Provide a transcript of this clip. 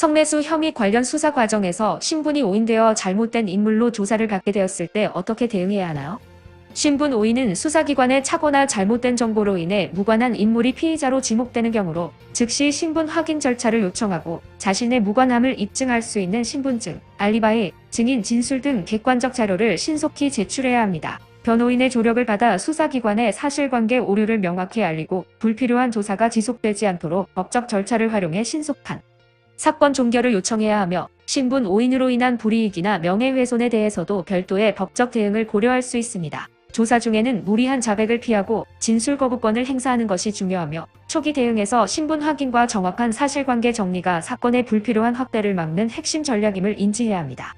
성매수 혐의 관련 수사 과정에서 신분이 오인되어 잘못된 인물로 조사를 받게 되었을 때 어떻게 대응해야 하나요? 신분 오인은 수사기관의 착오나 잘못된 정보로 인해 무관한 인물이 피의자로 지목되는 경우로 즉시 신분 확인 절차를 요청하고 자신의 무관함을 입증할 수 있는 신분증, 알리바이, 증인 진술 등 객관적 자료를 신속히 제출해야 합니다. 변호인의 조력을 받아 수사기관에 사실관계 오류를 명확히 알리고 불필요한 조사가 지속되지 않도록 법적 절차를 활용해 신속한 사건 종결을 요청해야 하며 신분 오인으로 인한 불이익이나 명예훼손에 대해서도 별도의 법적 대응을 고려할 수 있습니다. 조사 중에는 무리한 자백을 피하고 진술 거부권을 행사하는 것이 중요하며 초기 대응에서 신분 확인과 정확한 사실관계 정리가 사건의 불필요한 확대를 막는 핵심 전략임을 인지해야 합니다.